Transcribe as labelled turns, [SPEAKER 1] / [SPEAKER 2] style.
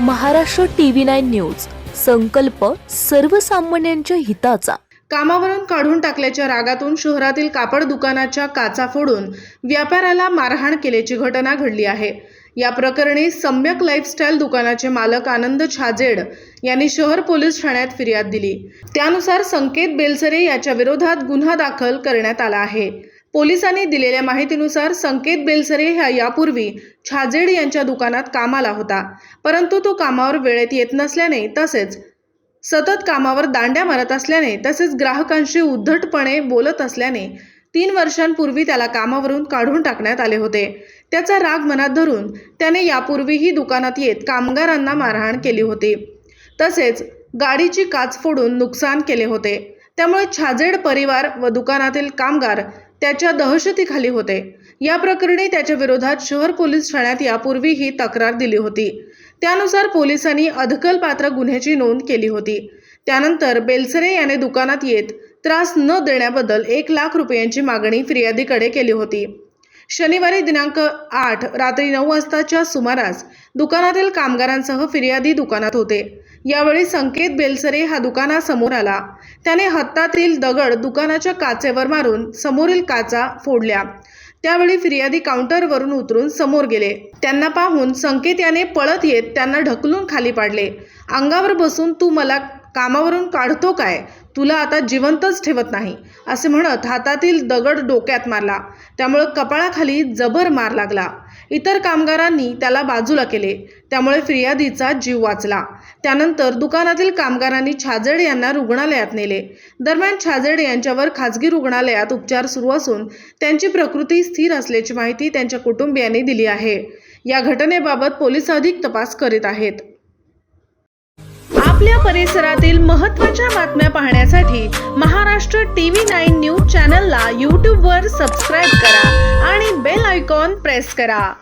[SPEAKER 1] Maharashtra TV nine news. संकल्प सर्वसामान्यांच्या हिताचा.
[SPEAKER 2] कामावरून काढून टाकल्याच्या रागातून शहरातील कापड दुकानाच्या काचा फोडून व्यापाऱ्याला मारहाण केल्याची घटना घडली आहे. या प्रकरणी सम्यक लाईफस्टाईल दुकानाचे मालक आनंद छाजेड यांनी शहर पोलीस ठाण्यात फिर्याद दिली. त्यानुसार संकेत बेलसरे याच्या विरोधात गुन्हा दाखल करण्यात आला आहे. पोलिसांनी दिलेल्या माहितीनुसार संकेत बेलसरे ह्या यापूर्वी छाजेड यांच्या दुकानात कामाला होता. परंतु तो कामावर वेळेत येत नसल्याने तसेच सतत कामावर दांड्या मारत असल्याने तसेच ग्राहकांशी उद्धटपणे बोलत असल्याने तीन वर्षांपूर्वी त्याला कामावरून काढून टाकण्यात आले होते. त्याचा राग मनात धरून त्याने यापूर्वीही दुकानात येत कामगारांना मारहाण केली होती. तसेच गाडीची काच फोडून नुकसान केले होते. त्यामुळे छाजेड परिवार व दुकानातील कामगार त्याच्या दहशतीखाली होते. या प्रकरणी त्याच्या विरोधात शहर पोलीस ठाण्यात यापूर्वीही तक्रार दिली होती. त्यानुसार पोलिसांनी अदखलपात्र गुन्ह्याची नोंद केली होती. त्यानंतर बेलसरे याने दुकानात येत त्रास न देण्याबद्दल एक लाख रुपयांची मागणी फिर्यादीकडे केली होती. शनिवारी दिनांक आठ रात्री नऊ वाजताच्या सुमारास दुकानातील कामगारांसह फिर्यादी दुकानात होते. यावेळी संकेत बेलसरे हा दुकानासमोर आला. त्याने हातातील दगड दुकानाच्या काचेवर मारून समोरील काचा फोडल्या. त्यावेळी फिर्यादी काउंटरवरून उतरून समोर गेले. त्यांना पाहून संकेत याने पळत येत त्यांना ढकलून खाली पाडले. अंगावर बसून तू मला कामावरून काढतो काय? तुला आता जिवंतच ठेवत नाही असे म्हणत हातातील दगड डोक्यात मारला. त्यामुळं कपाळाखाली जबर मार लागला. इतर कामगारांनी त्याला बाजूला केले. त्यामुळे फिर्यादीचा जीव वाचला. त्यानंतर दुकानातील कामगारांनी छाजेड यांना रुग्णालयात नेले. दरम्यान छाजेड यांच्यावर खाजगी रुग्णालयात उपचार सुरू असून त्यांची प्रकृती स्थिर असल्याची माहिती त्यांच्या कुटुंबियांनी दिली आहे. या घटनेबाबत पोलीस अधिक तपास करीत आहेत. आपल्या परिसरातील महत्त्वाच्या बातम्या पाहण्यासाठी महाराष्ट्र टीव्ही नाईन न्यूज चॅनलला यूट्यूबवर सबस्क्राईब करा. प्रेस करा.